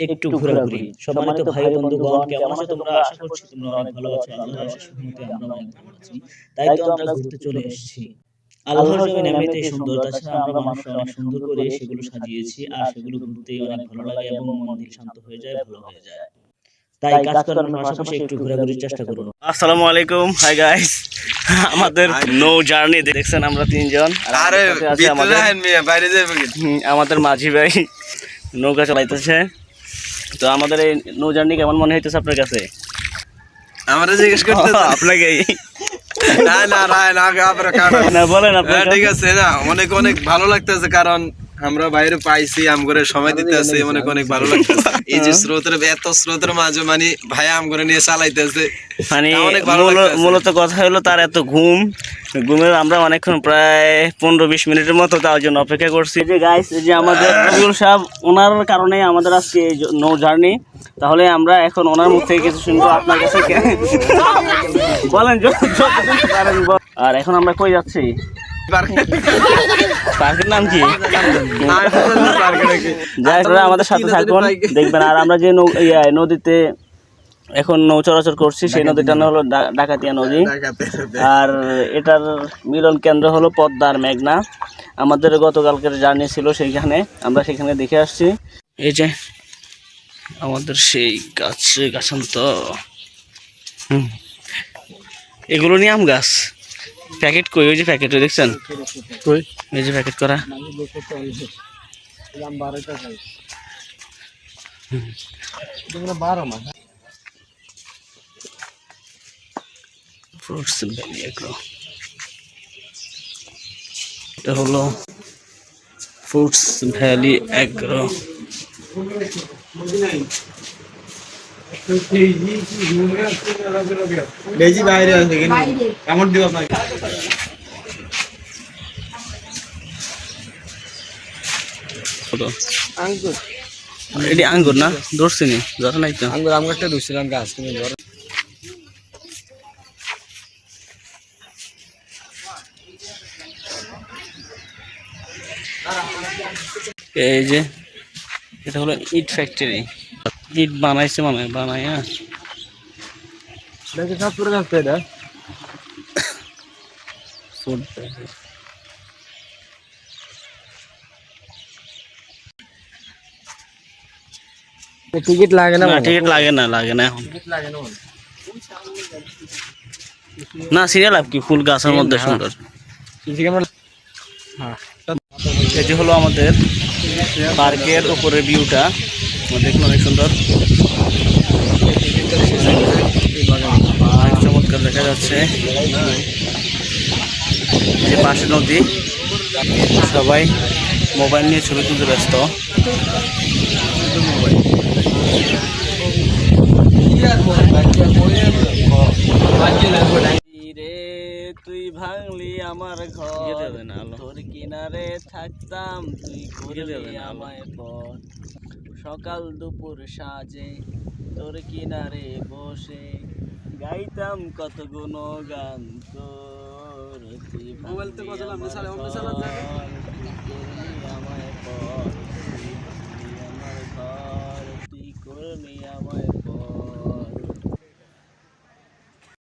একটু ঘোরাঘুরি। সম্মানিত ভাই বন্ধুগণ কেমন আছো তোমরা? আশা করছি তোমরা অনেক ভালো আছো। আল্লাহর রহমতে আমরা অনেক ভালো আছি তাই তো আমরা ঘুরতে চলে এসেছি। আল্লাহর জমিন এমনিতেই সুন্দর তাছাড়া আমরা মানুষ অনেক সুন্দর করে সেগুলো সাজিয়েছি। আর সেগুলো ঘুরতে অনেক ভালো লাগে এবং মন দিল শান্ত হয়ে যায় ভালো হয়ে যায়। তাই কাজ করার পাশাপাশি একটু ঘোরাঘুরির চেষ্টা করুন। আসসালামু আলাইকুম। হাই গাইস আমাদের নো জার্নি দেখছেন আমরা তিনজন আর আমাদের মাঝি ভাই নৌকা চালাইতেছে তো আমাদের এই নৌ জার্নি কেমন মনে হইতেছে আপনার কাছে? আমরা জিজ্ঞেস করতে আপনাকে না না না না বলেন আপনার হ্যাঁ, ঠিক আছে না অনেক অনেক ভালো লাগতেছে কারণ আমরা বাইরে পাইছি আম করে সময় দিতে আছে অনেক অনেক ভালো লাগতেছে। এই যে স্রোতের এত স্রোতের মাঝে মানে ভাই আম করে নিয়ে চালাইতেছে মানে অনেক ভালো মূলত কথা হলো তার এত ঘুম ঘুমের আমরা অনেকক্ষণ প্রায় পনেরো বিশ মিনিটের মতো তার জন্য অপেক্ষা করছি। যে গাইস এই যে আমাদের রবিউল সাহেব ওনার কারণে আমাদের আজকে নৌ জার্নি তাহলে আমরা এখন ওনার মুখ থেকে কিছু শুনব আপনার কাছে বলেন। আর এখন আমরা কই যাচ্ছি? পার্কের নাম কি? যাই আমাদের সাথে থাকুন দেখবেন। আর আমরা যে ইয়া, নদীতে এখন নৌ চলাচল করছি সেই নদীটার নাম হলো ডাকাতিয়া নদী। আর এটার মিলন কেন্দ্র হলো পদ্মার মেঘনা। আমাদের গতকালকের জার্নি ছিল সেইখানে। আমরা সেখানে দেখে আসছি। এই যে আমাদের সেই গাছ গাছান্ত হুম। এগুলো নিয়ে আম গাছ? প্যাকেট কই? ওই যে প্যাকেট দেখছেন? এই যে প্যাকেট করা। ফ্রুটস এটা হলো ফ্রুটস ভ্যালি এগ্রো। বেজি বাইরে আছে কিন্তু। কেমন দিব আপনাকে কত এটি আঙ্গুর না? ধরছি নি ধরা নাই তো। আঙ্গুর আম গাছটা ধুছিলাম গাছ কিন্তু ধরে এই যে এটা হলো ইট ফ্যাক্টরি। ইট বানাইছে মানে বানাই হ্যাঁ। দেখে সব পুরো গাছ এটা? টিকিট লাগে না টিকিট লাগে না লাগে না এখন। না সিরিয়াল আপ কি ফুল গাছের মধ্যে সুন্দর। এটি হলো আমাদের পার্কের উপরের ভিউটা দেখুন অনেক সুন্দর। অনেক চমৎকার দেখা যাচ্ছে। যে পাশে নদী। সবাই মোবাইল নিয়ে ছবি তুলতে ব্যস্ত। তুই ভাঙলি আমার ঘর। তোর কিনারে থাকতাম তুই করলি আমায় পর সকাল দুপুর সাজে তোর কিনারে বসে। গাইতাম কত গুণ গান তোর। তুই মোবাইল তো ভাঙলি কথা বললাম,